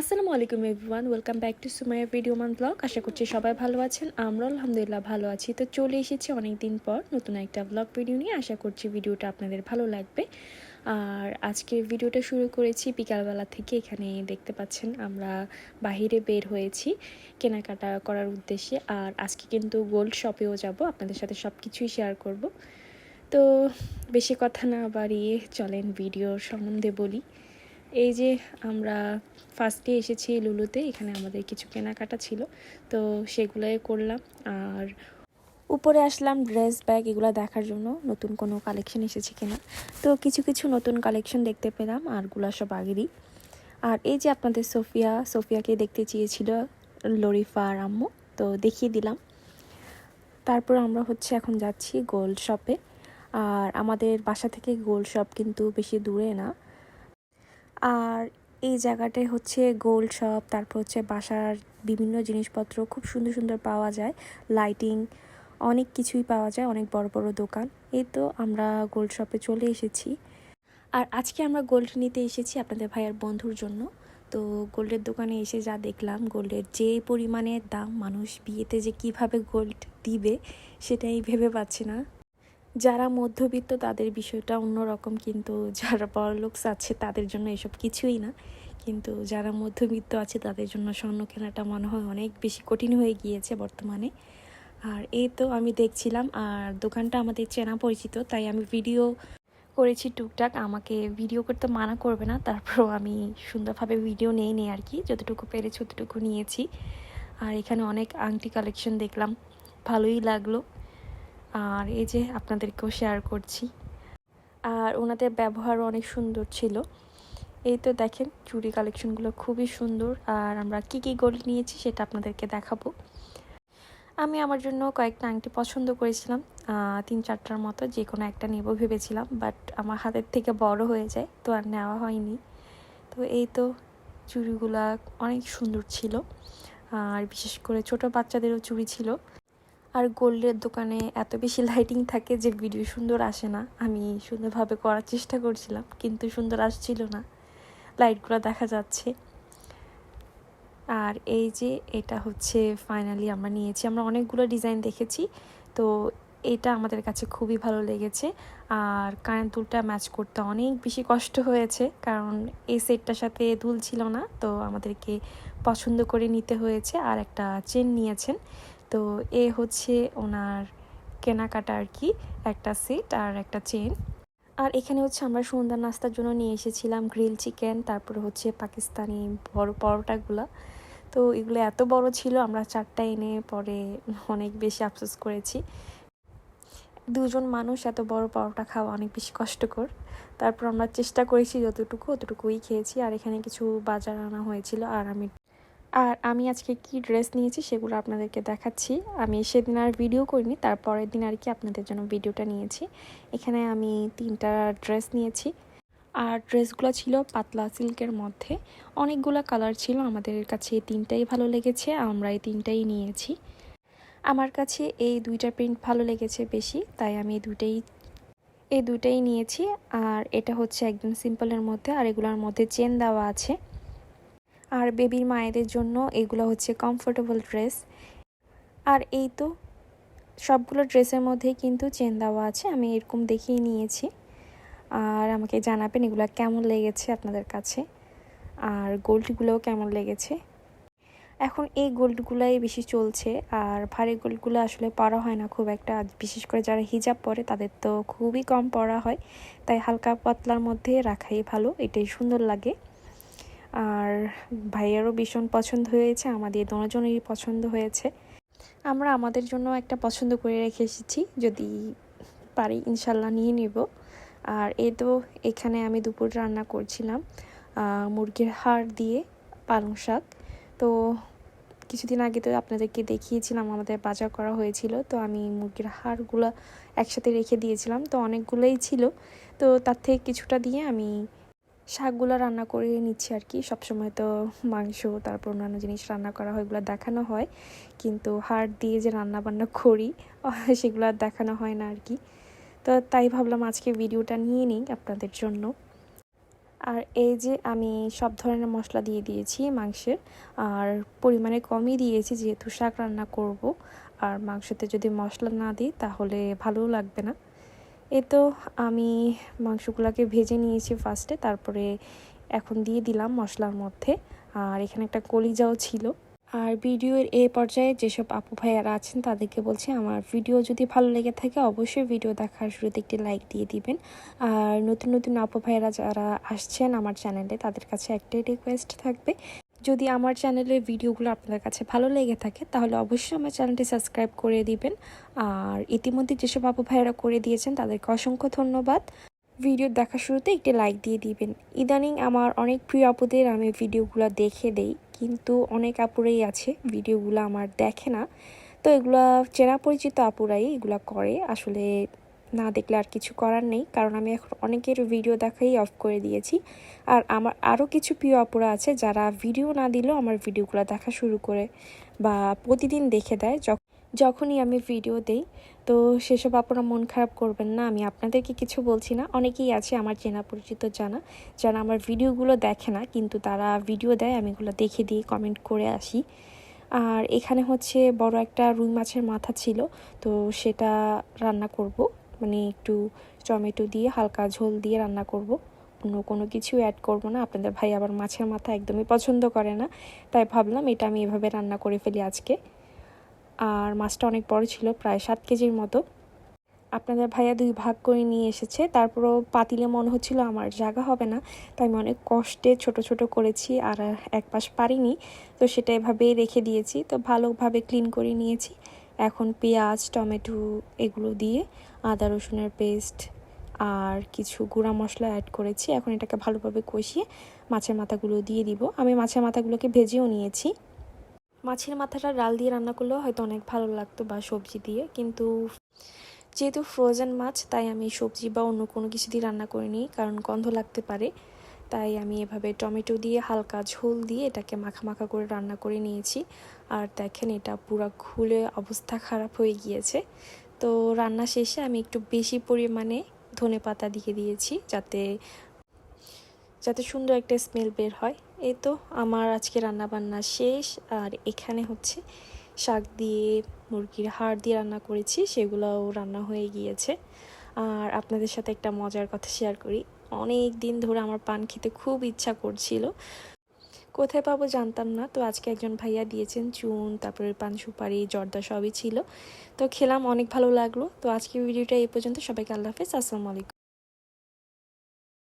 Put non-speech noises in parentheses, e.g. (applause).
আসসালামু আলাইকুম everyone, welcome back to Sumaiya video মান ব্লগ। আশা করছি সবাই ভালো আছেন আমরা আলহামদুলিল্লাহ ভালো আছি। তো চলে এসেছি অনেক দিন পর নতুন একটা ব্লগ ভিডিও নিয়ে। আশা করছি ভিডিওটা আপনাদের ভালো লাগবে। আর আজকে ভিডিওটা শুরু করেছি বিকালবেলা থেকে। এখানে দেখতে পাচ্ছেন আমরা বাহিরে বের হয়েছি কেনাকাটা করার উদ্দেশ্যে। আর আজকে কিন্তু গোল্ড শপেও যাব, আপনাদের সাথে সব কিছুই শেয়ার করব। তো বেশি কথা না বাড়িয়ে চলেন ভিডিওর সম্বন্ধে বলি। এই যে আমরা ফার্স্টে এসেছি লুলুতে, এখানে আমাদের কিছু কেনাকাটা ছিল, তো সেগুলোই করলাম। আর উপরে আসলাম ড্রেস ব্যাগ এগুলো দেখার জন্য। নতুন কোনো কালেকশন এসেছে কিনা। তো কিছু কিছু নতুন কালেকশন দেখতে পেলাম, আরগুলো সব আগেরই। আর এই যে আপনাদের সোফিয়া, সোফিয়াকে দেখতে চেয়েছিল লরিফা আর আম্মু, তো দেখিয়ে দিলাম। তারপর আমরা হচ্ছে এখন যাচ্ছি গোল্ড শপে আর আমাদের বাসা থেকে গোল্ড শপ কিন্তু বেশি দূরে না। আর এই জায়গাটায় হচ্ছে গোল্ড শপ, তারপর হচ্ছে বাসার বিভিন্ন জিনিসপত্র খুব সুন্দর সুন্দর পাওয়া যায়, লাইটিং অনেক কিছুই পাওয়া যায়, অনেক বড় বড় দোকান। এই তো আমরা গোল্ড শপে চলে এসেছি। আর আজকে আমরা গোল্ড নিতে এসেছি আপনাদের ভাইয়ের বন্ধুর জন্য। তো গোল্ডের দোকানে এসে যা দেখলাম, গোল্ডের যে পরিমাণে দাম মানুষ বিয়েতে যে কীভাবে গোল্ড দিবে সেটাই ভেবে পাচ্ছি না। যারা মধ্যবিত্ত, তাদের বিষয়টা অন্যরকম কিন্তু যারা বড়লোকস আছে, তাদের জন্য এসব কিছুই না। কিন্তু যারা মধ্যবিত্ত আছে, তাদের জন্য স্বর্ণ কেনাটা মনে হয় অনেক বেশি কঠিন হয়ে গিয়েছে বর্তমানে। আর এই তো আমি দেখছিলাম, আর দোকানটা আমাদের চেনা পরিচিত, তাই আমি ভিডিও করেছি টুকটাক। আমাকে ভিডিও করতে মানা করবে না, তারপরও আমি সুন্দরভাবে ভিডিও নেই নেই আর কি, যতটুকু পেরেছি ততটুকু নিয়েছি। আর এখানে অনেক আংটি কালেকশন দেখলাম, ভালোই লাগল। আর এই যে আপনাদেরকেও শেয়ার করছি। আর ওনাদের ব্যবহারও অনেক সুন্দর ছিল। এই তো দেখেন, চুড়ি কালেকশনগুলো খুবই সুন্দর। আর আমরা কি কি গোল্ড নিয়েছি সেটা আপনাদেরকে দেখাবো। আমি আমার জন্য কয়েকটা আংটি পছন্দ করেছিলাম। তিন চারটার মতো যে কোনো একটা নেব ভেবেছিলাম বাট আমার হাতের থেকে বড় হয়ে যায়, তো আর নেওয়া হয়নি। তো এই তো চুড়িগুলা অনেক সুন্দর ছিল। আর বিশেষ করে ছোট বাচ্চাদেরও চুড়ি ছিল। আর গোল্ডের দোকানে এত বেশি লাইটিং থাকে যে ভিডিও সুন্দর আসে না। আমি সুন্দরভাবে করার চেষ্টা করছিলাম, কিন্তু সুন্দর আসছিল না। লাইটগুলো দেখা যাচ্ছে। আর এই যে এটা হচ্ছে ফাইনালি আমরা নিয়েছি। আমরা অনেকগুলো ডিজাইন দেখেছি, তো এটা আমাদের কাছে খুবই ভালো লেগেছে। আর কারেন্ট দুলটা ম্যাচ করতে অনেক বেশি কষ্ট হয়েছে, কারণ এই সেটটার সাথে দুল ছিল না, তো আমাদেরকে পছন্দ করে নিতে হয়েছে। আর একটা চেন নিয়েছেন তো এ হচ্ছে ওনার কেনাকাটা আর কি, একটা সেট আর একটা চেন আর এখানে হচ্ছে আমরা সন্ধ্যা নাস্তার জন্য নিয়ে এসেছিলাম গ্রিল চিকেন, তারপরে হচ্ছে পাকিস্তানি বড় পরোটাগুলো। তো এগুলো এত বড় ছিল, আমরা চারটা এনে পরে অনেক বেশি আফসোস করেছি। দুজন মানুষ এত বড় পরোটা খাওয়া অনেক বেশি কষ্টকর। তারপর আমরা চেষ্টা করেছি যতটুকু, অতটুকুই খেয়েছি। আর এখানে কিছু বাজার আনা হয়েছিল, আর আমি আর আমি আজকে কি ড্রেস নিয়েছি সেগুলো আপনাদেরকে দেখাচ্ছি। আমি সেদিন আর ভিডিও করিনি তারপরের দিন আর কি আপনাদের জন্য ভিডিওটা নিয়েছি। এখানে আমি তিনটা ড্রেস নিয়েছি। আর ড্রেসগুলো ছিল পাতলা সিল্কের মধ্যে। অনেকগুলো কালার ছিল, আমাদের কাছে তিনটাই ভালো লেগেছে, আমরা এই তিনটাই নিয়েছি। আমার কাছে এই দুইটা প্রিন্ট ভালো লেগেছে বেশি, তাই আমি এই দুইটাই এই দুইটাই নিয়েছি। আর এটা হচ্ছে একদম সিম্পলের মধ্যে, আর এগুলোর মধ্যে চেন দেওয়া আছে। আর বেবির মায়েদের জন্য এগুলো হচ্ছে কমফোর্টেবল ড্রেস আর এই তো সবগুলো ড্রেসের মধ্যেই কিন্তু চেন দেওয়া আছে, আমি এরকম দেখেই নিয়েছি। আর আমাকে জানাবেন এগুলো কেমন লেগেছে আপনাদের কাছে, আর গোল্ডগুলোও কেমন লেগেছে। এখন এই গোল্ডগুলাই বেশি চলছে, আর ভারী গোল্ডগুলো আসলে পরা হয় না খুব একটা বিশেষ করে যারা হিজাব পরে তাদের তো খুবই কম পরা হয়, তাই হালকা পাতলার মধ্যে রাখাই ভালো, এটাই সুন্দর লাগে। আর ভাইয়ারও ভীষণ পছন্দ হয়েছে, আমাদের দুজনেরই পছন্দ হয়েছে। আমরা আমাদের জন্য একটা পছন্দ করে রেখে এসেছি, যদি পারি ইনশাল্লাহ নিয়ে নেব। আর এ তো এখানে আমি দুপুর রান্না করছিলাম মুরগির হাড় দিয়ে পালং শাক। তো কিছুদিন আগে তো আপনাদেরকে দেখিয়েছিলাম, আমাদের বাজার করা হয়েছিল, তো আমি মুরগির হাড়গুলো একসাথে রেখে দিয়েছিলাম, তো অনেকগুলোই ছিল। তো তার থেকে কিছুটা দিয়ে আমি শাকগুলো রান্না করে নিচ্ছি আর কি সবসময় তো মাংস, তারপর অন্যান্য জিনিস রান্না করা হয়, এগুলো দেখানো হয়। কিন্তু হাড় দিয়ে যে রান্না বান্না করি, (laughs) সেগুলো আর দেখানো হয় না আর কি তো তাই ভাবলাম আজকে ভিডিওটা নিয়ে নিই আপনাদের জন্য। আর এই যে আমি সব ধরনের মশলা দিয়ে দিয়েছি মাংসের, আর পরিমাণে কমই দিয়েছি যেহেতু শাক রান্না করব। আর মাংসতে যদি মশলা না দিই, তাহলে ভালোও লাগবে না। এ তো আমি মাংসগুলোকে ভেজে নিয়েছি ফার্স্টে তারপরে এখন দিয়ে দিলাম মশলার মধ্যে। আর এখানে একটা কলিজাও ছিল। আর ভিডিওর এই পর্যায়ে যেসব আপু ভাইয়ারা আছেন, তাদেরকে বলছি আমার ভিডিও যদি ভালো লেগে থাকে, অবশ্যই ভিডিও দেখার শুরুতে একটি লাইক দিয়ে দিবেন। আর নতুন নতুন আপু ভাইয়ারা যারা আসছেন আমার চ্যানেলে তাদের কাছে একটাই রিকোয়েস্ট থাকবে যদি আমার চ্যানেলের ভিডিওগুলো আপনাদের কাছে ভালো লেগে থাকে, তাহলে অবশ্যই আমার চ্যানেলটি সাবস্ক্রাইব করে দিবেন। আর ইতিমধ্যে যেসব আপু ভাইয়েরা করে দিয়েছেন, তাদেরকে অসংখ্য ধন্যবাদ। ভিডিও দেখা শুরুতে একটি লাইক দিয়ে দিবেন। ইদানিং আমার অনেক প্রিয় আপুদের আমি ভিডিওগুলো দেখে দেই, কিন্তু অনেক আপুরাই আছে, ভিডিওগুলো আমার দেখে না। তো এগুলো চেনা পরিচিত আপুরাই এগুলো করে। আসলে না দেখলে আর কিছু করার নেই, কারণ আমি এখন অনেকের ভিডিও দেখাই অফ করে দিয়েছি। আর আমার আরও কিছু প্রিয় আপুরা আছে যারা ভিডিও না দিলেও আমার ভিডিওগুলো দেখা শুরু করে বা প্রতিদিন দেখে দেয় যখনই আমি ভিডিও দেই। তো সেসব আপনারা মন খারাপ করবেন না, আমি আপনাদেরকে কিছু বলছি না। অনেকেই আছে আমার চেনা পরিচিত জানা, যারা আমার ভিডিওগুলো দেখে না, কিন্তু তারা ভিডিও দেয়, আমি এগুলো দেখে দিয়ে কমেন্ট করে আসি। আর এখানে হচ্ছে বড় একটা রুই মাছের মাথা ছিল, তো সেটা রান্না করব। মানে একটু টমেটো দিয়ে হালকা ঝোল দিয়ে রান্না করব। অন্য কোনো কিছু অ্যাড করব না। আপনাদের ভাই আবার মাছের মাথা একদমই পছন্দ করে না। তাই ভাবলাম এটা আমি এভাবে রান্না করে ফেলি আজকে। আর মাছটা অনেক বড় ছিল, প্রায় সাত কেজির মতো। আপনাদের ভাইয়া দুই ভাগ করে নিয়ে এসেছে। তারপরও পাতিলে মনে হচ্ছিল আমার জায়গা হবে না। তাই আমি অনেক কষ্টে ছোট ছোট করেছি আর এক পাশ পারিনি। তো সেটা এভাবেই রেখে দিয়েছি। তো ভালোভাবে ক্লিন করে নিয়েছি। এখন পেঁয়াজ, টমেটো এগুলো দিয়ে আদা রসুনের পেস্ট আর কিছু গুঁড়া মশলা অ্যাড করেছি। এখন এটাকে ভালোভাবে কষিয়ে মাছের মাথাগুলো দিয়ে দিব। আমি মাছের মাথাগুলোকে ভেজেও নিয়েছি। মাছের মাথাটা ডাল দিয়ে রান্না করলেও হয়তো অনেক ভালো লাগতো বা সবজি দিয়ে, কিন্তু যেহেতু ফ্রোজেন মাছ, তাই আমি সবজি বা অন্য কোনো কিছু দিয়ে রান্না করিনি, কারণ গন্ধ লাগতে পারে। তাই আমি এভাবে টমেটো দিয়ে হালকা ঝোল দিয়ে এটাকে মাখা মাখা করে রান্না করে নিয়েছি। আর দেখেন এটা পুরো খুলে অবস্থা খারাপ হয়ে গিয়েছে। তো রান্না শেষে আমি একটু বেশি পরিমাণে ধনে পাতা দিয়ে দিয়েছি যাতে যাতে সুন্দর একটা স্মেল বের হয়। এই তো আমার আজকে রান্না বান্না শেষ। আর এখানে হচ্ছে শাক দিয়ে, মুরগির হাড় দিয়ে রান্না করেছি, সেগুলোও রান্না হয়ে গিয়েছে। আর আপনাদের সাথে একটা মজার কথা শেয়ার করি। অনেক দিন ধরে আমার পান খেতে খুব ইচ্ছা করছিল। কোথায় পাবো জানতাম না। তো আজকে একজন ভাইয়া দিয়েছেন চুন, তারপরে পান সুপারি, জর্দা সবই ছিল। তো খেলাম, অনেক ভালো লাগল। তো আজকে ভিডিওটা এই পর্যন্ত। সবাইকে আল্লাহ হাফেজ। আসসালামু আলাইকুম।